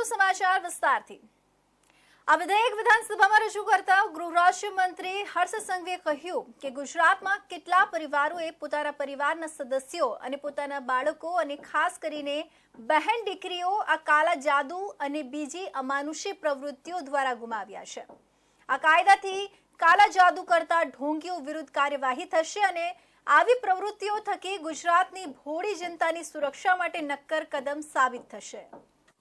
જોઈશું સમાચાર વિસ્તારથી. આ વિધેયક વિધાનસભામાં રજૂ કરતા ગૃહ રાજ્ય મંત્રી હર્ષ સંઘવીએ કહ્યું કે ગુજરાતમાં કેટલા પરિવારોએ પોતાના પરિવારના સદસ્યો અને પોતાના બાળકો અને ખાસ કરીને બહેન દીકરીઓ આ કાલા જાદુ અને બીજી અમાનુષી પ્રવૃત્તિઓ દ્વારા ગુમાવ્યા છે. આ કાયદાથી કાલા જાદુ કરતા ઢોંગીઓ વિરુદ્ધ કાર્યવાહી થશે અને આવી પ્રવૃત્તિઓ થકી ગુજરાતની ભોળી જનતાની સુરક્ષા માટે નક્કર કદમ સાબિત થશે.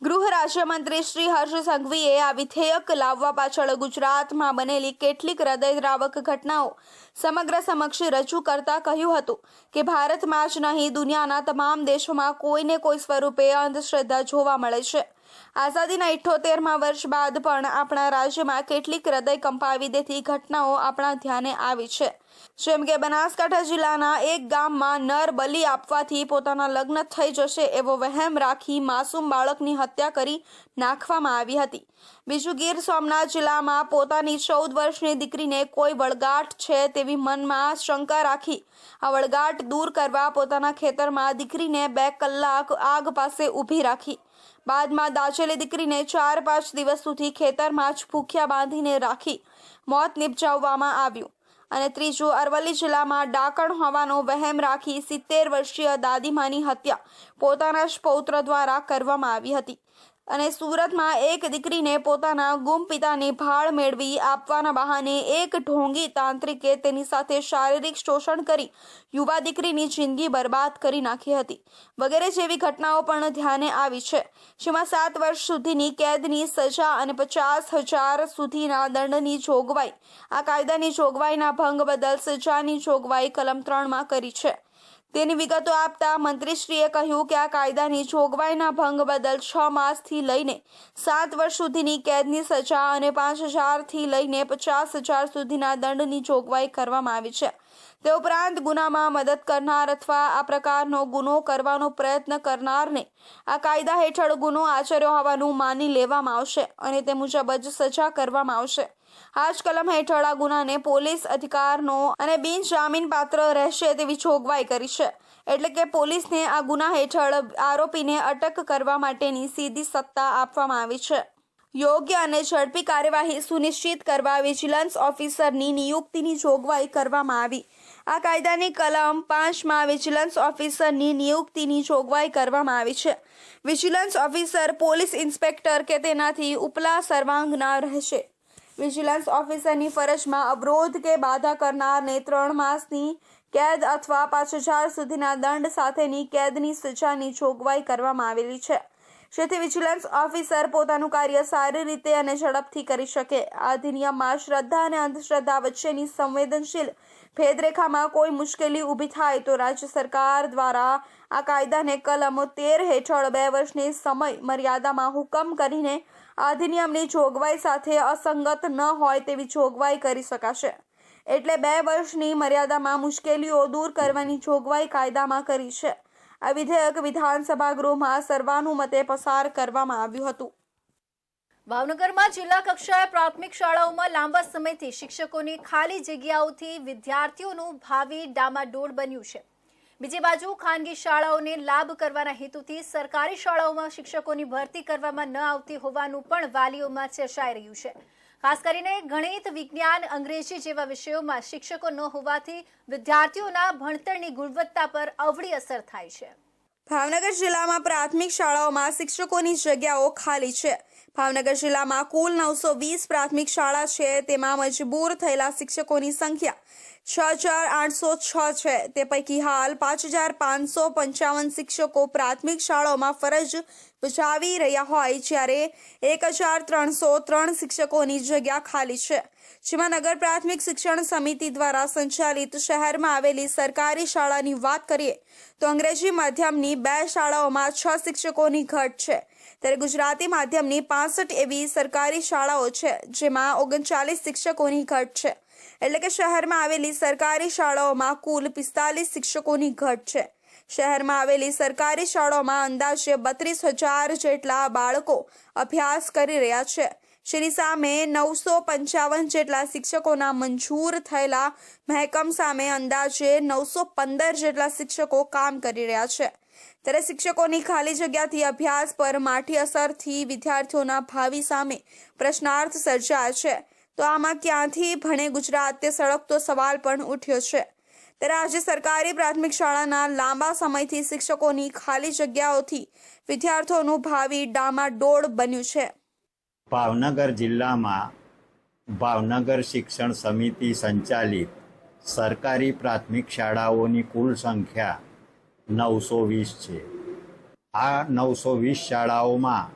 ગૃહ રાજ્યમંત્રી શ્રી હર્ષ સંઘવીએ આ વિધેયક લાવવા પાછળ ગુજરાતમાં બનેલી કેટલીક હૃદયદ્રાવક ઘટનાઓ સમગ્ર સમક્ષ રજૂ કરતા કહ્યું હતું કે ભારતમાં જ નહીં, દુનિયાના તમામ દેશોમાં કોઈને કોઈ સ્વરૂપે અંધશ્રદ્ધા જોવા મળે છે. આઝાદીના ઇઠ્ઠોતેરમાં વર્ષ બાદ પણ આપણા રાજ્યમાં કેટલીક હૃદય કંપાવી દેતી ઘટનાઓ આપણા ધ્યાને આવી છે. જેમ કે બનાસકાંઠા જિલ્લાના એક ગામમાં નર બલી આપવાથી પોતાના લગ્ન થઈ જશે એવો વહેમ રાખી માસૂમ બાળકની હત્યા કરી નાખવામાં આવી હતી. બીજું ગીર સોમનાથ જિલ્લામાં પોતાની ચૌદ વર્ષની દીકરીને કોઈ વળગાટ છે તેવી મનમાં શંકા રાખી. આ વળગાટ દૂર કરવા પોતાના ખેતરમાં દીકરીને બે કલાક આગ પાસે ઊભી રાખી. બાદમાં દાચેલી દીકરીને ચાર પાંચ દિવસ સુધી ખેતરમાં જ ભૂખ્યા બાંધીને રાખી મોત નિપજાવવામાં આવ્યું. અને ત્રીજું, અરવલ્લી જિલ્લામાં ડાકણ હોવાનો વહેમ રાખી સિત્તેર વર્ષીય દાદીમાની હત્યા પોતાના જ પૌત્ર દ્વારા કરવામાં આવી હતી. અને સુરતમાં એક દીકરીને પોતાના ગુમ પિતાની ભાળ મેળવી આપવાના બહાને એક ઢોંગી તાંત્રિકે તેની સાથે શારીરિક શોષણ કરી યુવા દીકરીની જિંદગી બરબાદ કરી નાખી હતી. વગેરે જેવી ઘટનાઓ પણ ધ્યાને આવી છે. જેમાં સાત વર્ષ સુધીની કેદની સજા અને પચાસ હજાર સુધીના દંડની જોગવાઈ. આ કાયદાની જોગવાઈના ભંગ બદલ સજાની જોગવાઈ કલમ ત્રણમાં કરી છે. તેની વિગતો આપતા મંત્રીશ્રીએ કહ્યું કે આ કાયદાની જોગવાઈના ભંગ બદલ છ માસથી લઈને સાત વર્ષ સુધીની કેદની સજા અને પાંચ હજારથી લઈને પચાસ હજાર સુધીના દંડની જોગવાઈ કરવામાં આવી છે. તે ઉપરાંત ગુનામાં મદદ કરનાર અથવા આ પ્રકારનો ગુનો કરવાનો પ્રયત્ન કરનારને આ કાયદા હેઠળ ગુનો આચર્યો હોવાનું માની લેવામાં આવશે અને તે મુજબ જ સજા કરવામાં આવશે. આ જ કલમ હેઠળ આ ગુનાને પોલીસ અધિકારનો અને બિનજામીન પાત્ર રહેશે તેવી જોગવાઈ કરી છે. એટલે કે પોલીસને આ ગુના હેઠળ આરોપીને અટક કરવા માટેની સીધી સત્તા આપવામાં આવી છે. યોગ્ય અને ઝડપી કાર્યવાહી સુનિશ્ચિત કરવા વિજિલન્સ ઓફિસરની નિયુક્તિની જોગવાઈ કરવામાં આવી. આ કાયદાની કલમ પાંચમાં વિજિલન્સ ઓફિસરની નિયુક્તિની જોગવાઈ કરવામાં આવી છે. વિજિલન્સ ઓફિસર, પોલીસ ઇન્સ્પેક્ટર કે તેનાથી ઉપલા સર્વાંગના રહેશે. વિજિલન્સ ઓફિસરની ફરજમાં અવરોધ કે બાધા કરનારને ત્રણ માસની કેદ અથવા પાંચ હજાર સુધીના દંડ સાથેની કેદની સજાની જોગવાઈ કરવામાં આવેલી છે. જેથી વિજિલન્સ ઓફિસર પોતાનું કાર્ય સારી રીતે અને ઝડપથી કરી શકે. આ અધિનિયમમાં શ્રદ્ધા અને અંધશ્રદ્ધા વચ્ચેની સંવેદનશીલ ભેદરેખામાં કોઈ મુશ્કેલી ઊભી થાય તો રાજ્ય સરકાર દ્વારા આ કાયદાને કલમો તેર હેઠળ બે વર્ષની સમય મર્યાદામાં હુકમ કરીને આ અધિનિયમની જોગવાઈ સાથે અસંગત ન હોય તેવી જોગવાઈ કરી શકાશે. એટલે બે વર્ષની મર્યાદામાં મુશ્કેલીઓ દૂર કરવાની જોગવાઈ કાયદામાં કરી છે. આ વિધેયક વિધાનસભા ગૃહમાં સર્વાનુમતે પસાર કરવામાં આવ્યું હતું. ભાવનગરમાં જિલ્લા કક્ષાએ પ્રાથમિક શાળાઓમાં લાંબા સમયથી શિક્ષકોની ખાલી જગ્યાઓથી વિદ્યાર્થીઓનું ભાવિ ડામાડોળ બન્યું છે. બીજી બાજુ ખાનગી શાળાઓને લાભ કરવાના હેતુથી સરકારી શાળાઓમાં શિક્ષકોની ભરતી કરવામાં ન આવતી હોવાનું પણ વાલીઓમાં ચર્ચાઈ રહ્યું છે. ખાસ કરીને ગણિત, વિજ્ઞાન, અંગ્રેજી જેવા વિષયોમાં શિક્ષકો ન હોવાથી વિદ્યાર્થીઓના ભણતરની ગુણવત્તા પર અવળી અસર થાય છે. ભાવનગર જિલ્લામાં પ્રાથમિક શાળાઓમાં શિક્ષકોની જગ્યાઓ ખાલી છે. ભાવનગર જિલ્લામાં કુલ નવસો વીસ પ્રાથમિક શાળા છે. તેમાં મજબૂર થયેલા શિક્ષકોની સંખ્યા છ હજાર આઠસો છ છે. તે પૈકી હાલ પાંચ હજાર પાંચસો પંચાવન શિક્ષકો પ્રાથમિક શાળાઓમાં ફરજ બજાવી રહ્યા હોય જ્યારે એક હજાર ત્રણસો ત્રણ શિક્ષકોની જગ્યા ખાલી છે. જેમાં નગર પ્રાથમિક શિક્ષણ સમિતિ દ્વારા સંચાલિત શહેરમાં આવેલી સરકારી શાળાની વાત કરીએ તો અંગ્રેજી માધ્યમની બે શાળાઓમાં છ શિક્ષકોની ઘટ છે. ત્યારે ગુજરાતી માધ્યમની પાસઠ એવી સરકારી શાળાઓ છે જેમાં ઓગણચાલીસ શિક્ષકોની ઘટ છે. એટલે કે શહેરમાં આવેલી સરકારી શાળાઓમાં કુલ પિસ્તાલીસ શિક્ષકોની ઘટ છે. શહેરમાં આવેલી સરકારી શાળાઓમાં અંદાજે બત્રીસ હજાર જેટલા બાળકો અભ્યાસ કરી રહ્યા છે. શ્રી સામે નવસો પંચાવન જેટલા શિક્ષકોના મંજૂર થયેલા મહેકમ સામે અંદાજે નવસો પંદર જેટલા શિક્ષકો કામ કરી રહ્યા છે. ત્યારે શિક્ષકોની ખાલી જગ્યાથી અભ્યાસ પર માઠી અસરથી વિદ્યાર્થીઓના ભાવિ સામે પ્રશ્નાર્થ સર્જાયા છે. તો આમાં ક્યાંથી ભણે ગુજરાત? તે સળગતો સવાલ પણ ઉઠ્યો છે. ત્યારે આજે સરકારી પ્રાથમિક શાળાના લાંબા સમયથી શિક્ષકોની ખાલી જગ્યાઓથી વિદ્યાર્થીઓનું ભાવિ ડામાડોળ બન્યું છે. ભાવનગર જિલ્લામાં ભાવનગર શિક્ષણ સમિતિ સંચાલિત સરકારી પ્રાથમિક શાળાઓની કુલ સંખ્યા નવસો વીસ છે. આ નવસો વીસ શાળાઓમાં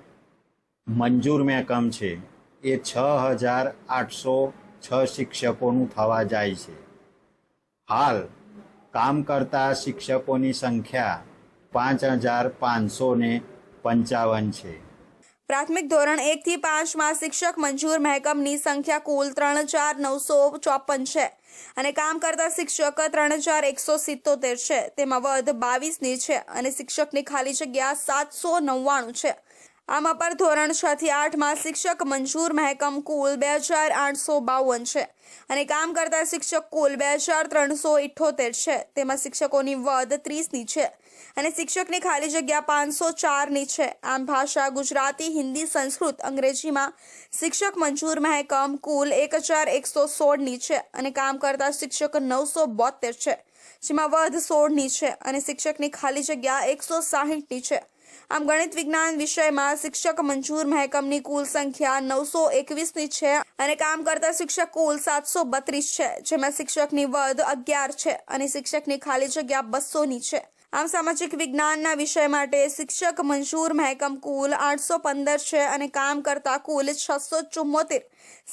મંજૂર મહેકમ છે. એ છ હજાર આઠસો છ શિક્ષકોનું થવા જાય છે. હાલ, કામ કરતા શિક્ષકોની સંખ્યા પાંચ હજાર પાંચસો ને પંચાવન છે. પ્રાથમિક ધોરણ એક થી પાંચમાં શિક્ષક મંજૂર મહેકમની સંખ્યા કુલ ત્રણ હજાર નવસો ચોપન છે અને કામ કરતા શિક્ષક ત્રણ હજાર એકસો સિત્તોતેર છે. તેમાં વધ બાવીસની છે અને શિક્ષકની ખાલી જગ્યા સાતસો નવ્વાણું છે. આમ અપર ધોરણ છ થી આઠમાં શિક્ષક મંજૂર મહેકમ કુલ બે હજાર આઠસો બાવન છે. અને કામ કરતા શિક્ષક કુલ બે હજાર ત્રણસો ઇઠ્ઠોતેર છે. તેમાં શિક્ષકોની વધ ત્રીસની છે અને શિક્ષકની ખાલી જગ્યા પાંચસો ચારની છે. આમ ભાષા ગુજરાતી, હિન્દી, સંસ્કૃત, અંગ્રેજીમાં શિક્ષક મંજૂર મહેકમ કુલ એક હજાર એકસો સોળની છે અને કામ કરતા શિક્ષક નવસો બોતેર છે, જેમાં વધ સોળની છે અને શિક્ષકની ખાલી જગ્યા એકસો સાહીઠની છે. આમ ગણિત વિજ્ઞાન વિષયમાં શિક્ષક મંજૂર મહેકમની કુલ સંખ્યા નવસો એકવીસની છે અને કામ કરતા શિક્ષક કુલ સાતસો બત્રીસ છે, જેમાં શિક્ષકની વધ અગિયાર છે અને શિક્ષકની ખાલી જગ્યા બસોની છે. આમ સામાજિક વિજ્ઞાનના વિષય માટે શિક્ષક મંજૂર મહેકમ કુલ આઠસો પંદર છે અને કામ કરતા કુલ છસો ચુમ્મોતેર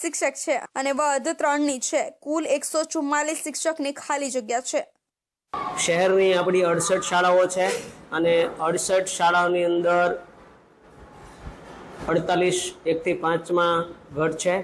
શિક્ષક છે અને વધ ત્રણની છે. કુલ એકસો ચુમ્માલીસ શિક્ષકની ખાલી જગ્યા છે. શહેરની આપણી અડસઠ શાળાઓ છે અને અડસઠ શાળાઓની અંદર અડતાલીસ એકથી પાંચમાં ઘટ છે.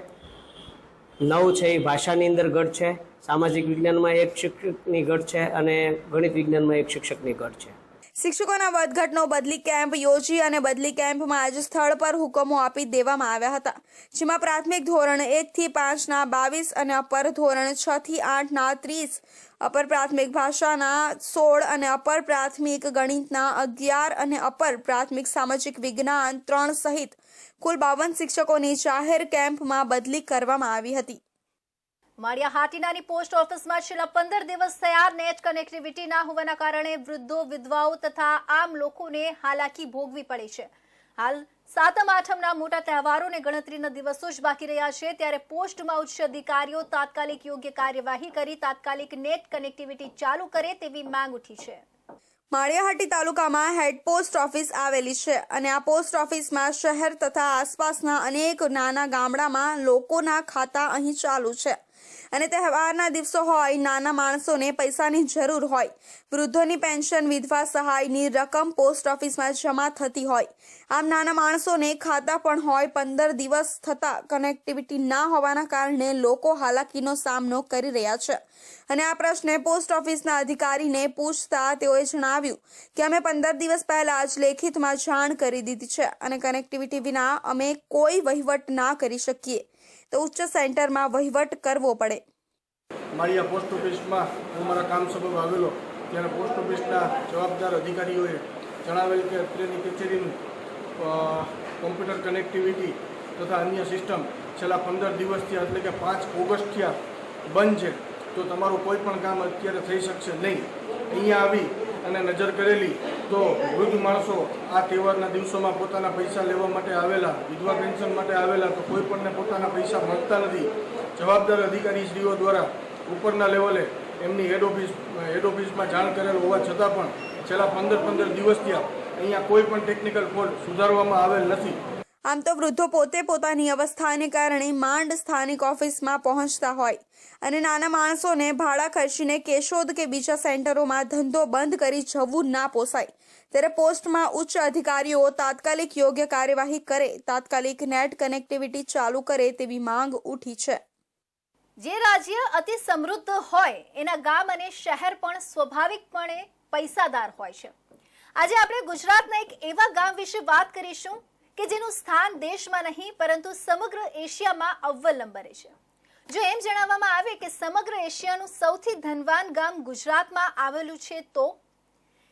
નવ છે એ ભાષાની અંદર ઘટ છે. સામાજિક વિજ્ઞાનમાં એક શિક્ષકની ઘટ છે અને ગણિત વિજ્ઞાનમાં એક શિક્ષકની ઘટ છે. શિક્ષકોના વધઘટનો બદલી કેમ્પ યોજી અને બદલી કેમ્પમાં આજે સ્થળ પર હુકમો આપી દેવામાં આવ્યા હતા. જેમાં પ્રાથમિક ધોરણ એકથી પાંચના બાવીસ અને અપર ધોરણ છથી આઠના ત્રીસ અપર પ્રાથમિક ભાષાના સોળ અને અપર પ્રાથમિક ગણિતના અગિયાર અને અપર પ્રાથમિક સામાજિક વિજ્ઞાન ત્રણ સહિત કુલ બાવન શિક્ષકોની જાહેર કેમ્પમાં બદલી કરવામાં આવી હતી. માળિયા હાટીનાની પોસ્ટ ઓફિસમાં છેલ્લા પંદર દિવસ થયા નેટ કનેક્ટિવિટી ના હોવાના કારણે વૃદ્ધો, વિધવાઓ તથા આમ લોકોને હાલાકી ભોગવી પડે છે. હાલ સાતમ, આઠમના મોટા તહેવારોને ગણતરીના દિવસો જ બાકી રહ્યા છે. ત્યારે પોસ્ટમાં ઉચ્ચ અધિકારીઓ તાત્કાલિક યોગ્ય કાર્યવાહી કરી, તાત્કાલિક નેટ કનેક્ટિવિટી ચાલુ કરે તેવી માંગ ઉઠી છે. માળિયાહાટી તાલુકામાં હેડ પોસ્ટ ઓફિસ આવેલી છે અને આ પોસ્ટ ઓફિસમાં શહેર તથા આસપાસના અનેક નાના ગામડામાં લોકોના ખાતા અહીં ચાલુ છે. અને તહેવારના દિવસો હોય, નાના માણસોને પૈસાની જરૂર હોય. વૃદ્ધોની પેન્શન, વિધવા સહાયની રકમ પોસ્ટ ઓફિસમાં જમા થતી હોય. આમ નાના માણસોને ખાતા પણ હોય, પંદર દિવસ થતાં કનેક્ટિવિટી ના હોવાના કારણે લોકો હાલાકીનો સામનો કરી રહ્યા છે. અને આ પ્રશ્ને પોસ્ટ ઓફિસના અધિકારીને પૂછતા તેઓએ જણાવ્યું કે અમે પંદર દિવસ પહેલા જ લેખિતમાં જાણ કરી દીધી છે અને કનેક્ટિવિટી વિના અમે કોઈ વહીવટ ના કરી શકીએ. તો ઉચ્ચ સેન્ટરમાં વહીવટ કરવો પડે. માળિયા પોસ્ટ ઓફિસમાં હું મારા કામ સબબ આવેલો, ત્યારે પોસ્ટ ઓફિસના જવાબદાર અધિકારીઓએ જણાવેલ કે અત્રેની કચેરીનું કોમ્પ્યુટર કનેક્ટિવિટી તથા અન્ય સિસ્ટમ છેલ્લા પંદર દિવસથી એટલે કે પાંચ ઓગસ્ટથી બંધ છે. તો તમારું કોઈ પણ કામ અત્યારે થઈ શકશે નહીં. અહીંયા આવી અને નજર કરેલી તો વૃદ્ધ માણસો આ તહેવારના દિવસોમાં પોતાના પૈસા લેવા માટે આવેલા, વિધવા પેન્શન માટે આવેલા તો કોઈ પણને પોતાના પૈસા મળતા નથી. જવાબદાર અધિકારીશ્રીઓ દ્વારા ઉપરના લેવલે એમની હેડ ઓફિસ હેડ ઓફિસમાં જાણ કરેલ હોવા છતાં પણ છેલ્લા પંદર પંદર દિવસથી અહીંયા કોઈ પણ ટેકનિકલ ફોલ્ટ સુધારવામાં આવેલ નથી. આમ તો વૃદ્ધો પોતે પોતાની અવસ્થાને કારણે માંડ સ્થાનિક ઓફિસમાં પહોંચતા હોય. અને નાના માણસોને ભાડા ખર્ચીને કેશોદ કે બીજા સેન્ટરોમાં ધંધો બંધ કરી જવું ના પોસાય. ત્યારે પોસ્ટમાં ઉચ્ચ અધિકારીઓ તાત્કાલિક યોગ્ય કાર્યવાહી કરે, તાત્કાલિક નેટ કનેક્ટિવિટી ચાલુ કરે તેવી માંગ ઉઠી છે. જે રાજ્ય અતિ સમૃદ્ધ હોય, એના ગામ અને શહેર પણ સ્વાભાવિકપણે પૈસાદાર હોય છે. આજે આપણે ગુજરાતના એક એવા ગામ વિશે વાત કરીશું કે જેનું સ્થાન દેશમાં નહીં, પરંતુ સમગ્ર એશિયામાં અવ્વલ નંબરે છે. જો એમ જણાવવામાં આવે કે સમગ્ર એશિયાનું સૌથી ધનવાન ગામ ગુજરાતમાં આવેલું છે, તો?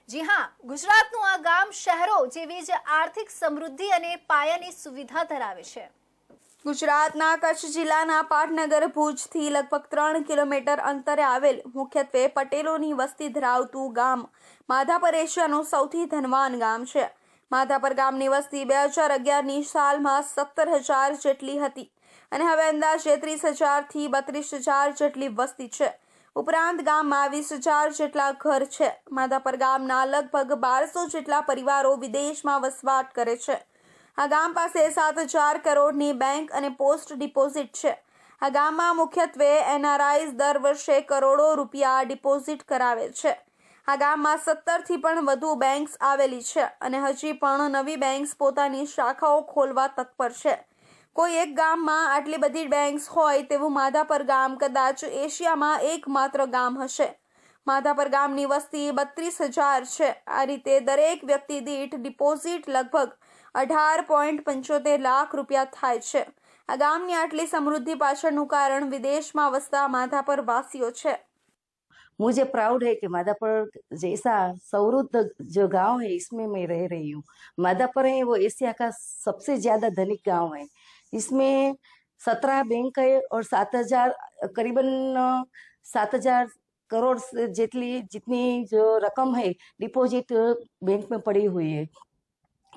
જી હા, ગુજરાતનું આ ગામ શહેરો જેવી જ આર્થિક સમૃદ્ધિ અને પાયાની સુવિધા ધરાવે છે. ગુજરાતના કચ્છ જિલ્લાના પાટનગર, ભુજથી લગભગ ત્રણ કિલોમીટર અંતરે આવેલ મુખ્યત્વે પટેલોની વસ્તી ધરાવતું ગામ માધાપર એશિયાનું સૌથી ધનવાન ગામ છે. માધાપર ગામની વસ્તી બે હજાર અગિયારની સાલમાં સત્તર હજાર જેટલી હતી. અને હવે અંદાજે ત્રીસ હજારથી બત્રીસ હજાર જેટલી વસ્તી છે. ઉપરાંત ગામમાં વીસ હજાર જેટલા ઘર છે. માધાપર ગામના લગભગ બારસો જેટલા પરિવારો વિદેશમાં વસવાટ કરે છે. આ ગામ પાસે સાત હજાર કરોડની બેંક અને પોસ્ટ ડિપોઝિટ છે. આ ગામમાં મુખ્યત્વે એનઆરઆઈઝ દર વર્ષે કરોડો રૂપિયા ડિપોઝિટ કરાવે છે. આ ગામમાં સત્તરથી પણ વધુ બેંક્સ આવેલી છે અને હજી પણ નવી બેંક્સ પોતાની શાખાઓ ખોલવા તત્પર છે. કોઈ એક ગામમાં આટલી બધી બેંક્સ હોય તેવું માધાપર ગામ કદાચ એશિયામાં એકમાત્ર ગામ હશે. માધાપર ગામની વસ્તી બત્રીસ હજાર છે. આ રીતે દરેક વ્યક્તિ દીઠ ડિપોઝિટ લગભગ અઢાર પોઈન્ટ પંચોતેર લાખ રૂપિયા થાય છે. આ ગામની આટલી સમૃદ્ધિ પાછળનું કારણ વિદેશમાં વસતા માધાપર વાસીઓ છે. मुझे प्राउड है कि मादापुर जैसा समृद्ध जो गाँव है, इसमें मैं रह रही हूँ। मादापुर है, वो एशिया का सबसे ज़्यादा धनिक गाँव है। इसमें सत्रह बैंक है और सात हज़ार, करीबन, सात हज़ार करोड़ जितनी जितनी जो रकम है, डिपॉजिट बैंक में पड़ी हुई है।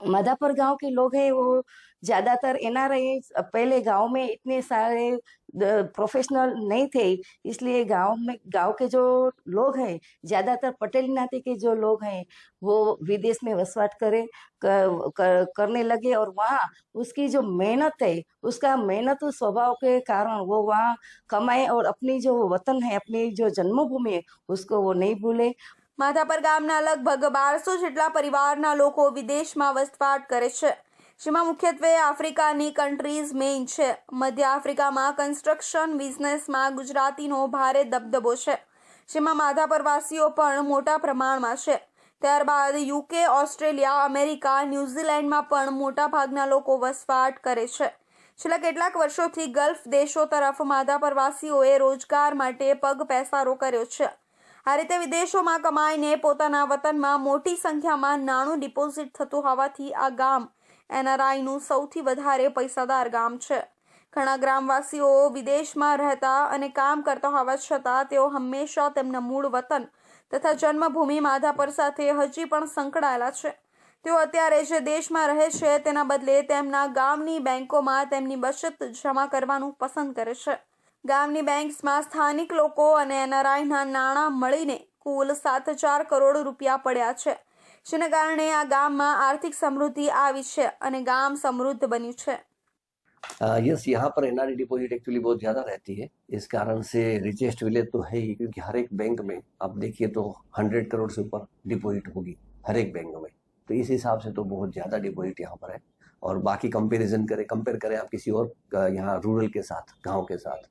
मादापुर गाँव के लोग हैं वो ज़्यादातर एनआरआई पहले गाँव में इतने सारे प्रोफेशनल नहीं थे इसलिए गाँव में गाँव के जो लोग हैं ज़्यादातर पटेल नाते के जो लोग हैं वो विदेश में वसवाट करे कर, कर, करने लगे और वहाँ उसकी जो मेहनत है उसका मेहनत स्वभाव के कारण वो वहाँ कमाए और अपनी जो वतन है अपनी जो जन्मभूमि है उसको वो नहीं भूले। માધાપર ગામના લગભગ બારસો જેટલા પરિવારના લોકો વિદેશમાં વસવાટ કરે છે. જેમાં મુખ્યત્વે આફ્રિકાની કન્ટ્રીઝ મેઇન છે. મધ્ય આફ્રિકામાં કન્સ્ટ્રક્શન બિઝનેસમાં ગુજરાતીનો ભારે દબદબો છે. જેમાં માધાપરવાસીઓ પણ મોટા પ્રમાણમાં છે. ત્યારબાદ યુકે, ઓસ્ટ્રેલિયા, અમેરિકા, ન્યૂઝીલેન્ડમાં પણ મોટા ભાગના લોકો વસવાટ કરે છે. છેલ્લા કેટલાક વર્ષોથી ગલ્ફ દેશો તરફ માધાપર પ્રવાસીઓએ રોજગાર માટે પગ પેસારો કર્યો છે. આ રીતે વિદેશોમાં કમાઈને પોતાના વતનમાં મોટી સંખ્યામાં નાણું ડિપોઝિટ થતું હોવાથી આ ગામ એનઆરઆઈનું સૌથી વધારે પૈસાદાર ગામ છે. ઘણા ગ્રામવાસીઓ વિદેશમાં રહેતા અને કામ કરતા હોવા છતાં તેઓ હંમેશા તેમના મૂળ વતન તથા જન્મભૂમિ માધાપર સાથે હજી પણ સંકળાયેલા છે. તેઓ અત્યારે જે દેશમાં રહે છે તેના બદલે તેમના ગામની બેંકોમાં તેમની બચત જમા કરવાનું પસંદ કરે છે. ગામની બેંક્સમાં સ્થાનિક લોકો અને એનઆરઆઈના નાણાં મળીને કુલ સાત હજાર કરોડ રૂપિયા પડ્યા છે જેને કારણે આ ગામમાં આર્થિક સમૃદ્ધિ આવી છે અને ગામ સમૃદ્ધ બન્યું છે यस यहाँ पर एनआरई डिपॉजिट एक्चुअली बहुत ज़्यादा रहती है इस कारण से रिचेस्ट विलेज तो है ही क्योंकि हर एक बैंक में आप देखिए तो हंड्रेड करोड़ से ऊपर डिपॉजिट होगी हर एक बैंक में तो इस हिसाब से तो बहुत ज़्यादा डिपॉजिट यहाँ पर है और बाकी कंपैरिजन करें कंपेयर करें आप किसी और अ, यहाँ रूरल के साथ गांव के साथ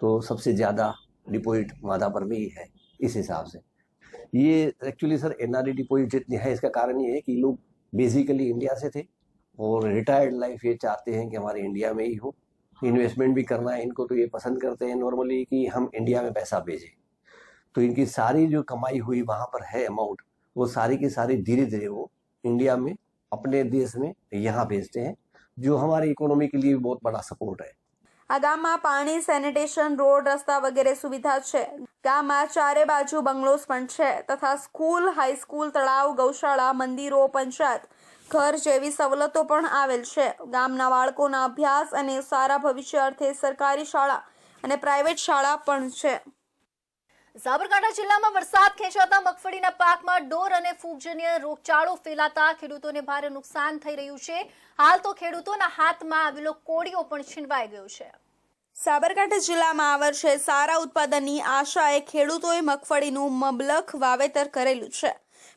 तो सबसे ज़्यादा डिपॉजिट मादा पर में ही है इस हिसाब से। ये एक्चुअली सर एनआरई डिपॉजिट जितनी है, इसका कारण ये है कि लोग बेसिकली इंडिया से थे और रिटायर्ड लाइफ ये चाहते हैं कि हमारे इंडिया में ही हो। इन्वेस्टमेंट भी करना है, इनको तो ये पसंद करते हैं नॉर्मली कि हम इंडिया में पैसा भेजें। तो इनकी सारी जो कमाई हुई वहाँ पर है अमाउंट वो सारी की सारी धीरे धीरे वो इंडिया में, अपने देश में यहाँ भेजते हैं, जो हमारी इकोनॉमी के लिए बहुत बड़ा सपोर्ट है। આ ગામમાં પાણી, સેનિટેશન, રોડ, રસ્તા વગેરે સુવિધા છે. ગામમાં ચારે બાજુ બંગલોસ પણ છે તથા સ્કૂલ, હાઈસ્કૂલ, તળાવ, ગૌશાળા, મંદિરો, પંચાયત ઘર જેવી સવલતો પણ આવેલ છે. ગામના બાળકોના અભ્યાસ અને સારા ભવિષ્ય અર્થે સરકારી શાળા અને પ્રાઇવેટ શાળા પણ છે. સાબરકાંઠા જિલ્લામાં વરસાદ ખેંચાતા મગફળીના પાકમાં ડોર અને ફૂગજન્ય રોગચાળો ફેલાતા ખેડૂતોને ભારે નુકસાન થઈ રહ્યું છે. હાલ તો ખેડૂતોના હાથમાં આવેલો કોડીઓ પણ છીનવાઈ ગયો છે. સાબરકાંઠા જિલ્લામાં આ વર્ષે સારા ઉત્પાદનની આશાએ ખેડૂતોએ મગફળીનું મબલખ વાવેતર કરેલું છે.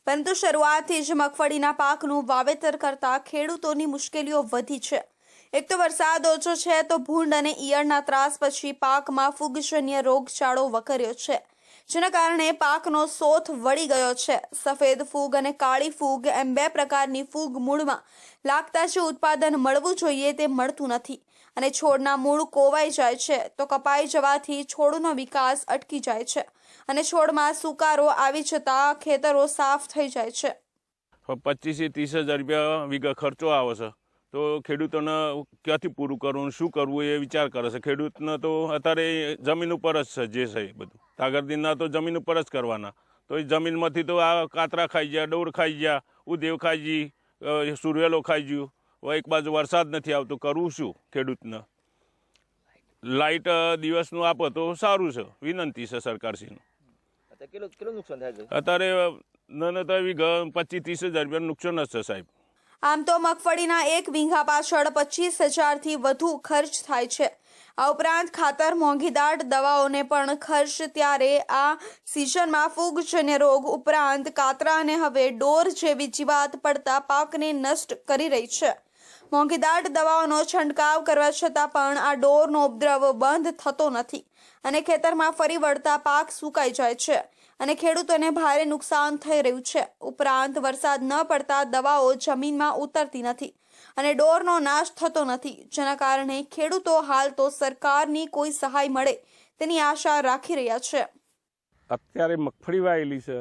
પરંતુ શરૂઆતથી જ મગફળીના પાકનું વાવેતર કરતા ખેડૂતોની મુશ્કેલીઓ વધી છે. એક તો વરસાદ ઓછો છે તો ભૂંડ અને ઈયળના ત્રાસ પછી પાકમાં ફૂગજન્ય રોગચાળો વકર્યો છે. જેના કારણે પાકનો સોથ વળી ગયો છે. સફેદ ફૂગ અને કાળી ફૂગ એમ બે પ્રકારની ફૂગ મૂળમાં લાગતા જે ઉત્પાદન મળવું જોઈએ તે મળતું નથી અને છોડના મૂળ કોવાઈ જાય છે તો કપાઈ જવાથી છોડનો વિકાસ અટકી જાય છે અને છોડમાં સુકારો આવી જતા ખેતરો સાફ થઈ જાય છે. પચીસથી ત્રીસ હજાર રૂપિયા વીઘા ખર્ચો આવે છે. તો ખેડૂતોને ક્યાંથી પૂરું કરવું શું કરવું એ વિચાર કરે છે. ખેડૂતને તો અત્યારે જમીન ઉપર જ છે જે છે બધું. તાગરદીનના તો જમીન ઉપર જ કરવાના. તો એ જમીનમાંથી તો આ કાતરા ખાઈ ગયા ડોર ખાઈ ગયા ઉદેવ ખાઈ ગઈ સુરવેલો ખાઈ ગયું. હવે એક બાજુ વરસાદ નથી આવતો કરવું શું ખેડૂતને? લાઇટ દિવસનું આપો તો સારું છે વિનંતી છે સરકારશ્રીનું. કેટલું કેટલું નુકસાન થાય છે? અત્યારે ન તો એવી પચીસ ત્રીસ હજાર રૂપિયાનું નુકસાન જ છે સાહેબ. આમ તો મગફળીના એક વીંઘા પાછળ પચીસ હજારથી વધુ ખર્ચ થાય છે. આ ઉપરાંત ખાતર મોંઘીદાટ દવાઓને પણ ખર્ચ ત્યારે આ સિઝનમાં ફૂગજન્ય રોગ ઉપરાંત કાતરા અને હવે ડોર જેવી જીવાત પડતા પાકને નષ્ટ કરી રહી છે. મોંઘીદાટ દવાઓનો છંટકાવ કરવા છતાં પણ આ ડોરનો ઉપદ્રવ બંધ થતો નથી અને ખેતરમાં ફરી વળતા પાક સુકાઈ જાય છે. અને ખેડૂતોને ભારે નુકસાન થઈ રહ્યું છે. ઉપરાંત વરસાદ ન પડતા દવાઓ જમીનમાં ઉતરતી નથી અને ડોરનો નાશ થતો નથી. જેના કારણે ખેડૂતો હાલ તો સરકારની કોઈ સહાય મળે તેની આશા રાખી રહ્યા છે. અત્યારે મગફળી વાયેલી છે,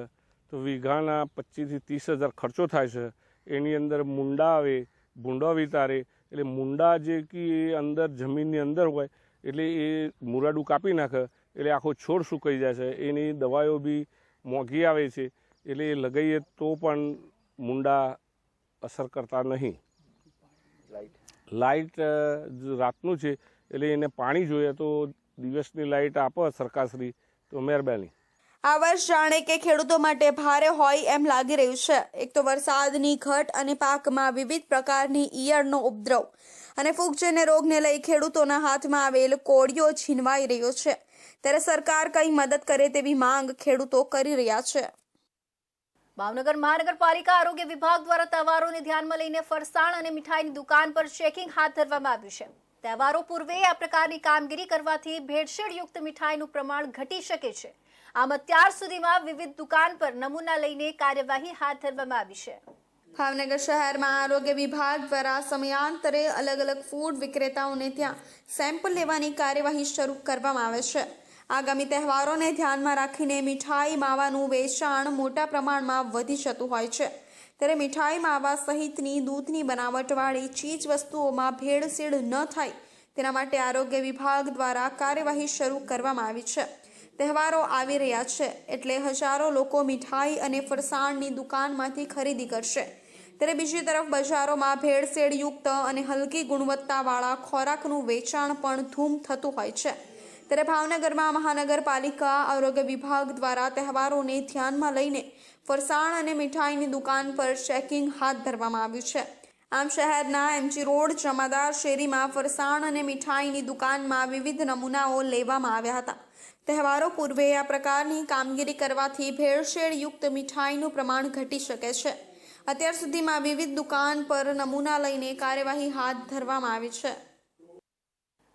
તો વીઘાના પચીસથી ત્રીસ હજાર ખર્ચો થાય છે. એની અંદર મુંડા આવે, ભૂંડો વિતારે, એટલે મુંડા જે કે અંદર જમીનની અંદર હોય, એટલે એ મુરાડું કાપી નાખે એટલે આખો છોડ સુકાઈ જાય છે એની દવાઓ બી મોંઘી આવે છે. એટલે એ લગાવીએ તો પણ મુંડા અસર કરતા નહીં. લાઇટ રાતનું છે એટલે એને પાણી જોઈએ તો દિવસની લાઇટ આપો સરકારશ્રી. તો મહેરબાની. આ વર્ષ જાણે કે ખેડૂતો માટે ભારે હોય એમ લાગી રહ્યું છે. એક તો વરસાદની ઘટ અને પાકમાં વિવિધ પ્રકારની ઈયળનો ઉપદ્રવ. અને ફૂગજન્ય રોગને લઈ ખેડૂતોના હાથમાં આવેલ કોળિયો છીનવાઈ રહ્યો છે. ત્યારે સરકાર કઈ મદદ કરે તેવી માંગ ખેડૂતો કરી રહ્યા છે. ભાવનગર મહાનગરપાલિકા આરોગ્ય વિભાગ દ્વારા તહેવારોને ધ્યાનમાં લઈને ફરસાણ અને મીઠાઈની દુકાન પર ચેકિંગ હાથ ધરવામાં આવ્યું છે. તહેવારો પૂર્વે આ પ્રકારની કામગીરી કરવાથી ભેળસેળયુક્ત મીઠાઈનું પ્રમાણ ઘટી શકે છે. આમ અત્યાર સુધીમાં વિવિધ દુકાન પર નમૂના લઈને કાર્યવાહી હાથ ધરવામાં આવી છે. ભાવનગર શહેરમાં આરોગ્ય વિભાગ દ્વારા સમયાંતરે અલગ અલગ ફૂડ વિક્રેતાઓને ત્યાં સેમ્પલ લેવાની કાર્યવાહી શરૂ કરવામાં આવે છે. આગામી તહેવારોને ધ્યાનમાં રાખીને મીઠાઈ, માવાનું વેચાણ મોટા પ્રમાણમાં વધી જતું હોય છે. ત્યારે મીઠાઈ, માવા સહિતની દૂધની બનાવટવાળી ચીજ વસ્તુઓમાં ભેળસેળ ન થાય. તેના માટે આરોગ્ય વિભાગ દ્વારા કાર્યવાહી શરૂ કરવામાં આવી છે. તહેવારો આવી રહ્યા છે એટલે હજારો લોકો મીઠાઈ અને ફરસાણની દુકાનમાંથી ખરીદી કરશે. ત્યારે બીજી તરફ બજારોમાં ભેળસેળયુક્ત અને હલકી ગુણવત્તાવાળા ખોરાકનું વેચાણ પણ ધૂમ થતું હોય છે. ત્યારે ભાવનગરમાં મહાનગરપાલિકા આરોગ્ય વિભાગ દ્વારા તહેવારોને ધ્યાનમાં લઈને ફરસાણ અને મીઠાઈની દુકાન પર ચેકિંગ હાથ ધરવામાં આવ્યું છે. આમ શહેરના એમજી રોડ જમાદાર શેરીમાં ફરસાણ અને મીઠાઈની દુકાનમાં વિવિધ નમૂનાઓ લેવામાં આવ્યા હતા. તહેવારો પૂર્વે આ પ્રકારની કામગીરી કરવાથી ભેળસેળયુક્ત મીઠાઈનું પ્રમાણ ઘટી શકે છે. અત્યાર સુધીમાં વિવિધ દુકાન પર નમૂના લઈને કાર્યવાહી હાથ ધરવામાં આવી છે.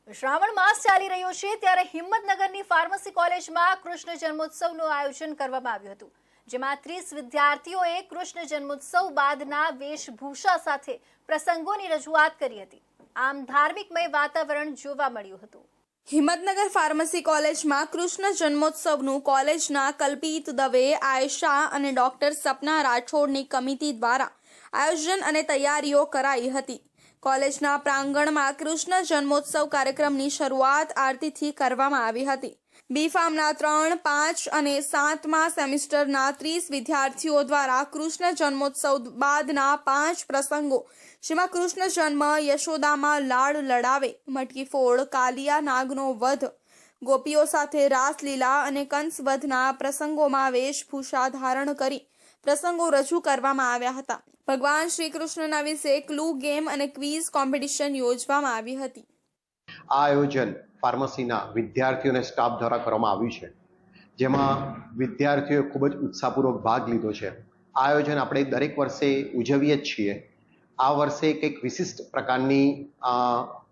શ્રાવણ માસ ચાલી રહ્યો છે ત્યારે હિંમતનગરની ફાર્મસી કોલેજમાં કૃષ્ણ જન્મોત્સવનું આયોજન કરવામાં આવ્યું હતું, જેમાં ત્રીસ વિદ્યાર્થીઓએ કૃષ્ણ જન્મોત્સવ બાદના વેશભૂષા સાથે પ્રસંગોની રજૂઆત કરી હતી. આમ ધાર્મિકમય વાતાવરણ જોવા મળ્યું હતું. હિંમતનગર ફાર્મસી કોલેજમાં કૃષ્ણ જન્મોત્સવનું કોલેજના કલ્પિત દવે આયશા અને ડોક્ટર સપના રાઠોડની કમિટી દ્વારા આયોજન અને તૈયારીઓ કરાઈ હતી. કોલેજના પ્રાંગણમાં કૃષ્ણ જન્મોત્સવ કાર્યક્રમની શરૂઆત આરતીથી કરવામાં આવી હતી. બી ફાર્મના ત્રણ, પાંચ અને સાતમા સેમિસ્ટરના ત્રીસ વિદ્યાર્થીઓ દ્વારા કૃષ્ણ જન્મોત્સવ બાદના પાંચ પ્રસંગો જેમાં કૃષ્ણ જન્મ યશોદામાં લાડ લડાવે, મટકી ફોડ, કાલિયા નાગનો વધ. ગોપીઓ સાથે રાસલીલા અને કંસવધના પ્રસંગોમાં વેશભૂષા ધારણ કરી પ્રસંગો રજૂ કરવામાં આવ્યા હતા. ભગવાન શ્રી કૃષ્ણના વિશે ક્લુ ગેમ અને ક્વિઝ કોમ્પિટિશન યોજવામાં આવી હતી. આ આયોજન ફાર્મસીના વિદ્યાર્થીઓ અને સ્ટાફ દ્વારા કરવામાં આવ્યું છે. જેમાં વિદ્યાર્થીઓએ ખૂબ જ ઉત્સાહપૂર્વક ભાગ લીધો છે. આ આયોજન આપણે દરેક વર્ષે ઉજવીએ જ છીએ. આ વર્ષે કંઈક વિશિષ્ટ પ્રકારની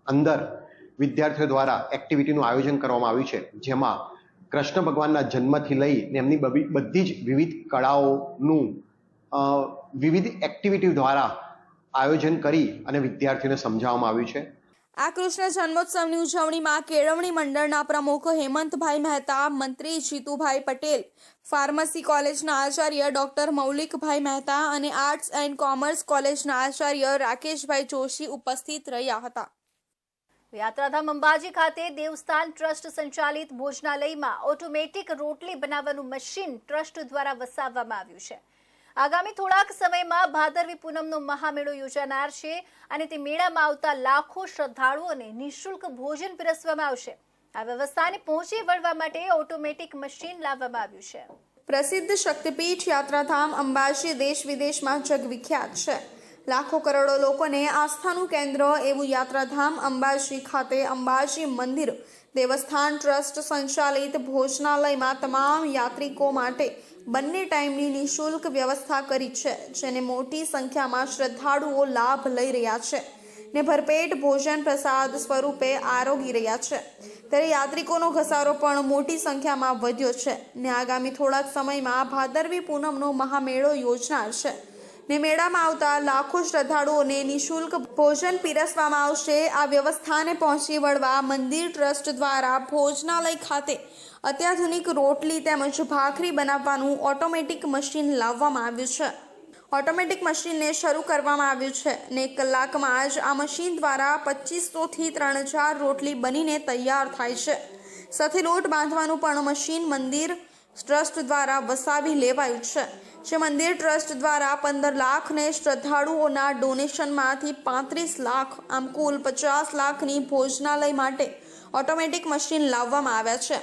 અંદર વિદ્યાર્થીઓ દ્વારા એક્ટિવિટીનું આયોજન કરવામાં આવ્યું છે. જેમાં કૃષ્ણ ભગવાનના જન્મથી લઈને એમની બબી- બધી જ વિવિધ કળાઓનું વિવિધ એક્ટિવિટી દ્વારા આયોજન કરી અને વિદ્યાર્થીઓને સમજાવવામાં આવ્યું છે. આ કૃષ્ણ જન્મોત્સવની ઉજવણીમાં કેળવણી મંડળના પ્રમુખ હેમંતભાઈ મહેતા, મંત્રી જીતુભાઈ પટેલ, ફાર્મસી કોલેજના આચાર્ય ડોક્ટર મૌલિકભાઈ મહેતા અને આર્ટ્સ એન્ડ કોમર્સ કોલેજના આચાર્ય રાકેશભાઈ જોશી ઉપસ્થિત રહ્યા હતા. યાત્રાધામ અંબાજી ખાતે દેવસ્થાન ટ્રસ્ટ સંચાલિત ભોજનાલયમાં ઓટોમેટિક રોટલી બનાવવાનું મશીન ટ્રસ્ટ દ્વારા વસાવવામાં આવ્યું છે. આગામી થોડાક સમયમાં ભાદરવી પૂનમનો મહામેળો યોજાનાર છે અને તે મેળામાં આવતા લાખો શ્રદ્ધાળુઓને નિઃશુલ્ક ભોજન પીરસવામાં આવશે. આ વ્યવસ્થાને પહોંચી વળવા માટે ઓટોમેટિક મશીન લાવવામાં આવ્યું છે. પ્રસિદ્ધ શક્તિપીઠ યાત્રાધામ અંબાજી દેશ વિદેશમાં જગવિખ્યાત છે. લાખો કરોડો લોકોને આસ્થાનું કેન્દ્ર એવું યાત્રાધામ અંબાજી ખાતે અંબાજી મંદિર દેવસ્થાન ટ્રસ્ટ સંચાલિત ભોજનાલયમાં તમામ યાત્રિકો માટે બંને ટાઈમની નિઃશુલ્ક વ્યવસ્થા કરી છે, જેને મોટી સંખ્યામાં શ્રદ્ધાળુઓ લાભ લઈ રહ્યા છે ને ભરપેટ ભોજન પ્રસાદ સ્વરૂપે આરોગી રહ્યા છે. ત્યારે યાત્રિકોનો ઘસારો પણ મોટી સંખ્યામાં વધ્યો છે ને આગામી થોડાક સમયમાં ભાદરવી પૂનમનો મહામેળો યોજનાર છે. ને મેળામાં આવતા લાખો શ્રદ્ધાળુઓને નિઃશુલ્ક ભોજન પીરસવામાં આવશે. આ વ્યવસ્થાને પહોંચી વળવા મંદિર ટ્રસ્ટ દ્વારા ભોજનાલય ખાતે અત્યાધુનિક રોટલી તેમજ ભાખરી બનાવવાનું ઓટોમેટિક મશીન લાવવામાં આવ્યું છે. ઓટોમેટિક મશીનને શરૂ કરવામાં આવ્યું છે ને કલાકમાં જ આ મશીન દ્વારા પચીસોથી ત્રણ હજાર રોટલી બનીને તૈયાર થાય છે. સાથે લોટ બાંધવાનું પણ મશીન મંદિર ટ્રસ્ટ દ્વારા વસાવી લેવાયું છે. જે મંદિર ટ્રસ્ટ દ્વારા પંદર લાખને શ્રદ્ધાળુઓના ડોનેશનમાંથી પાંત્રીસ લાખ, આમ કુલ પચાસ લાખની ભોજનાલય માટે ઓટોમેટિક મશીન લાવવામાં આવ્યા છે,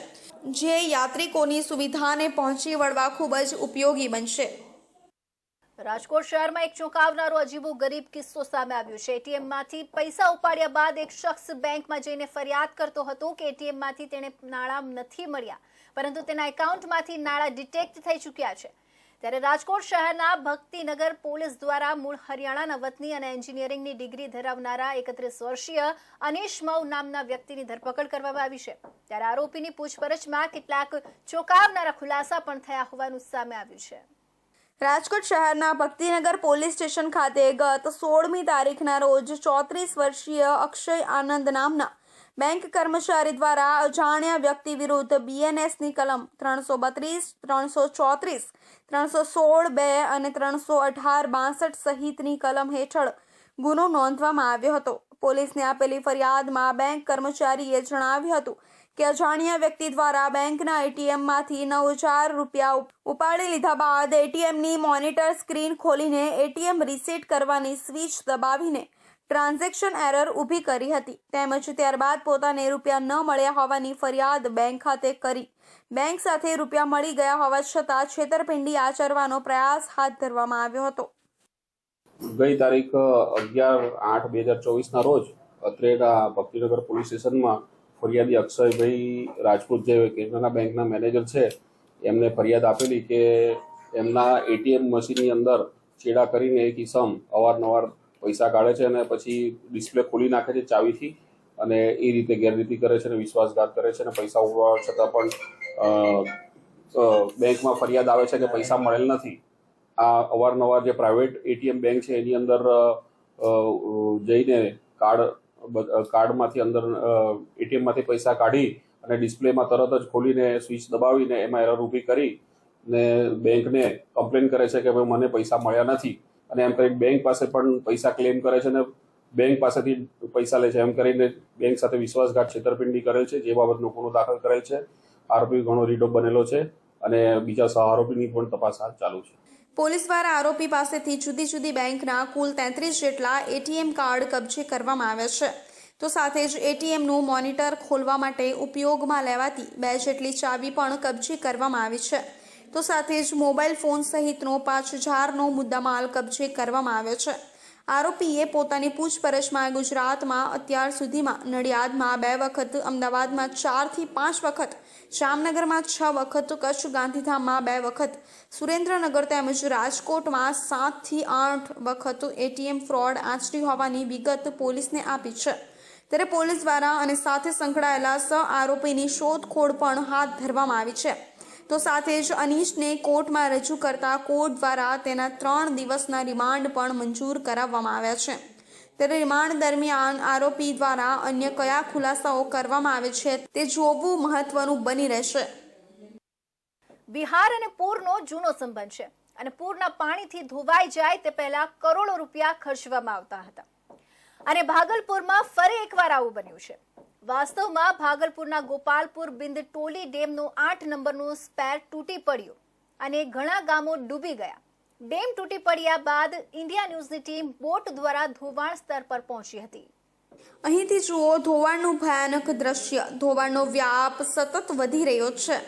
જે યાત્રિકોની સુવિધાને પહોંચી વળવા ખૂબ જ ઉપયોગી બનશે. રાજકોટ શહેરમાં એક ચોંકાવનારો અજીબો ગરીબ કિસ્સો સામે આવ્યો છે. એટીએમમાંથી પૈસા ઉપાડ્યા બાદ એક શખ્સ બેંકમાં જઈને ફરિયાદ કરતો હતો કે એટીએમમાંથી તેણે નાણાં નથી મળ્યા, પરંતુ તેના એકાઉન્ટમાંથી નાણાં ડિટેક્ટ થઈ ચૂક્યા છે. ત્યારે રાજકોટ શહેરના ભક્તિનગર પોલીસ દ્વારા મૂળ હરિયાણાના વતની અને એન્જિનિયરિંગની ડિગ્રી ધરાવનારા એકત્રીસ વર્ષીય અનિશ મઉ નામના વ્યક્તિની ધરપકડ કરવામાં આવી છે. ત્યારે આરોપીની પૂછપરછમાં કેટલાક ચોંકાવનારા ખુલાસા પણ થયા હોવાનું સામે આવ્યું છે. રાજકોટ શહેરના ભક્તિનગર પોલીસ સ્ટેશન ખાતે ગત સોળમી તારીખના રોજ ચોત્રીસ વર્ષીય અક્ષય આનંદ નામના બેંક કર્મચારી દ્વારા અજાણ્યા વ્યક્તિ વિરુદ્ધ બીએનએસની કલમ ત્રણસો બત્રીસ, ત્રણસો ચોત્રીસ, ત્રણસો સોળ બે અને ત્રણસો અઢાર બાસઠ સહિતની કલમ હેઠળ ગુનો નોંધવામાં આવ્યો હતો. પોલીસને આપેલી ફરિયાદમાં બેંક કર્મચારીએ જણાવ્યું હતું કે અજાણ્યા વ્યક્તિ દ્વારા બેંકના એટીએમમાંથી નવ હજાર રૂપિયા ઉપાડી લીધા બાદ એટીએમની મોનિટર સ્ક્રીન ખોલીને એટીએમ રીસેટ કરવાની સ્વિચ દબાવીને ટ્રાન્ઝેક્શન એરર ઊભી કરી હતી. તેમજ ત્યારબાદ પોતાને રૂપિયા ન મળ્યા હોવાની ફરિયાદ બેંક ખાતે કરી. બેંક સાથે રૂપિયા મળી ગયા હોવા છતાં છેતરપિંડી આચરવાનો પ્રયાસ હાથ ધરવામાં આવ્યો હતો. ગઈ તારીખ અગિયાર આઠ બે હજાર ચોવીસના રોજ અત્રેના ભક્તિનગર પોલીસ સ્ટેશનમાં ફરિયાદી અક્ષયભાઈ રાજપૂત જે કેનરા બેંકના મેનેજર છે, એમને ફરિયાદ આપેલી કે એમના એટીએમ મશીનની અંદર છેડા કરીને એક ઇસમ અવારનવાર પૈસા કાઢે છે અને પછી ડિસ્પ્લે ખોલી નાખે છે ચાવીથી અને એ રીતે ગેરરીતિ કરે છે અને વિશ્વાસઘાત કરે છે અને પૈસા ઉડવા છતાં પણ બેંકમાં ફરિયાદ આવે છે કે પૈસા મળેલ નથી. આ અવારનવાર જે પ્રાઇવેટ એટીએમ બેંક છે એની અંદર જઈને કાર્ડ કાર્ડમાંથી અંદર એટીએમમાંથી પૈસા કાઢી અને ડિસ્પ્લેમાં તરત જ ખોલીને સ્વિચ દબાવીને એમાં એરર ઊભી કરી ને બેંકને કમ્પ્લેન કરે છે કે ભાઈ મને પૈસા મળ્યા નથી. અને એમ કરીને બેંક પાસે પણ પૈસા ક્લેમ કરે છે અને બેંક પાસેથી પૈસા લે છે. એમ કરીને બેંક સાથે વિશ્વાસઘાત છેતરપિંડી કરેલ છે, જે બાબતનો ગુનો દાખલ કરેલ છે. આરોપી ઘણો રીડો બનેલો છે અને બીજા સહ આરોપીની પણ તપાસ હાલ ચાલુ છે. પોલીસ દ્વારા આરોપી પાસેથી જુદી જુદી બેંકના કુલ તેત્રીસ જેટલા એટીએમ કાર્ડ કબજે કરવામાં આવ્યા છે. તો સાથે જ એટીએમનું મોનિટર ખોલવા માટે ઉપયોગમાં લેવાતી બે જેટલી ચાવી પણ કબજે કરવામાં આવી છે. તો સાથે જ મોબાઈલ ફોન સહિતનો પાંચ હજારનો મુદ્દામાલ કબજે કરવામાં આવ્યો છે. આરોપીએ પોતાની પૂછપરછમાં ગુજરાતમાં અત્યાર સુધીમાં નડિયાદમાં બે વખત, અમદાવાદમાં ચારથી પાંચ વખત, જામનગરમાં છ વખત, કચ્છ ગાંધીધામમાં બે વખત, સુરેન્દ્રનગર તેમજ રાજકોટમાં સાતથી આઠ વખત એટીએમ ફ્રોડ આચરી હોવાની વિગત પોલીસને આપી છે. ત્યારે પોલીસ દ્વારા અને સાથે સંકળાયેલા સ આરોપીની શોધખોળ પણ હાથ ધરવામાં આવી છે. તો સાથે જ અનીશને કોર્ટમાં રજૂ કરતા કોર્ટ દ્વારા તેના ત્રણ દિવસના રિમાન્ડ પણ મંજૂર કરાવવામાં આવ્યા છે. ત્યારે રિમાન્ડ દરમિયાન આરોપી દ્વારા અન્ય કયા ખુલાસાઓ કરવામાં આવે છે તે જોવું મહત્વનું બની રહેશે. બિહાર અને પૂરનો જૂનો સંબંધ છે અને પૂરના પાણીથી ધોવાઈ જાય તે પહેલા કરોડો રૂપિયા ખર્ચવામાં આવતા હતા. અને ભાગલપુરમાં ફરી એકવાર આવું બન્યું છે. વાસ્તવમાં ભાગલપુરના ગોપાલપુર બિંદ ટોલી ડેમનો આઠ નંબરનો સ્પેર તૂટી પડ્યો અને ઘણા ગામો ડૂબી ગયા. ડેમ તૂટી પડ્યા બાદ ઇન્ડિયા ન્યૂઝની ટીમ બોટ દ્વારા ધોવાણ સ્તર પર પહોંચી હતી. અહીંથી જુઓ, ધોવાણનું ભયાનક દ્રશ્ય. ધોવાણનો વ્યાપ સતત વધી રહ્યો છે.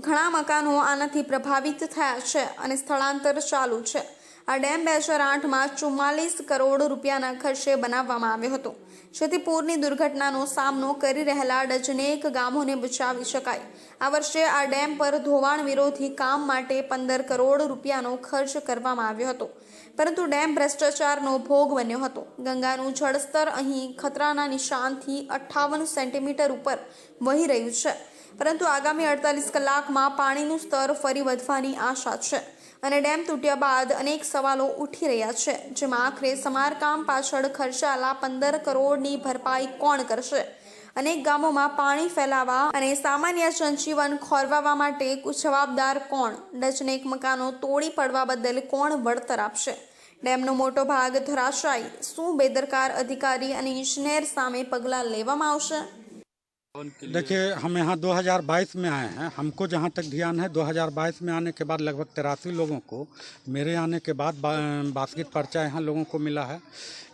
ઘણા મકાનો આનાથી પ્રભાવિત થયા છે અને સ્થળાંતર ચાલુ છે. આ ડેમ બે હજાર આઠમાં ચુમ્માલીસ કરોડ રૂપિયાના ખર્ચે બનાવવામાં આવ્યો હતો. જેથી પૂરની દુર્ઘટનાનો સામનો કરી રહેલા ડજનેક ગામોને બચાવી શકાય. આ વર્ષે આ ડેમ પર ધોવાણ વિરોધી કામ માટે પંદર કરોડ રૂપિયાનો ખર્ચ કરવામાં આવ્યો હતો. પરંતુ ડેમ ભ્રષ્ટાચારનો ભોગ બન્યો હતો. ગંગાનું જળસ્તર અહીં ખતરાના નિશાનથી અઠ્ઠાવન સેન્ટીમીટર ઉપર વહી રહ્યું છે. પરંતુ આગામી અડતાલીસ કલાકમાં પાણીનું સ્તર ફરી વધવાની આશા છે. અને ડેમ તૂટ્યા બાદ અનેક સવાલો ઉઠી રહ્યા છે. જેમાં આખરે સમારકામ પાછળ ખર્ચાયેલા પંદર કરોડની ભરપાઈ કોણ કરશે? અનેક ગામોમાં પાણી ફેલાવા અને સામાન્ય જનજીવન ખોરવાવા માટે જવાબદાર કોણ? ડચનેક મકાનો તોડી પડવા બદલ કોણ વળતર આપશે? ડેમનો મોટો ભાગ ધરાશાયી. શું બેદરકાર અધિકારી અને ઇજનેર સામે પગલાં લેવામાં આવશે? देखिए हम यहाँ 2022 में आए हैं। हमको जहाँ तक ध्यान है 2022 में आने के बाद लगभग तिरासी लोगों को मेरे आने के बाद बा, बास्केट पर्चा यहाँ लोगों को मिला है।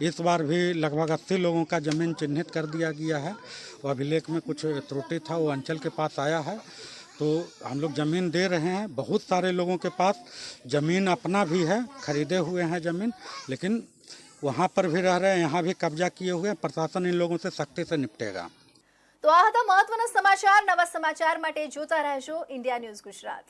इस बार भी लगभग 80 लोगों का ज़मीन चिन्हित कर दिया गया है। वो अभिलेख में कुछ त्रुटि था वो अंचल के पास आया है। तो हम लोग ज़मीन दे रहे हैं बहुत सारे लोगों के पास। ज़मीन अपना भी है खरीदे हुए हैं ज़मीन लेकिन वहाँ पर भी रह रहे हैं यहाँ भी कब्जा किए हुए हैं। प्रशासन इन लोगों से सख्ती से निपटेगा। તો આ હતા મહત્વના સમાચાર. નવા સમાચાર માટે જોતા રહેજો ઇન્ડિયા ન્યૂઝ ગુજરાત.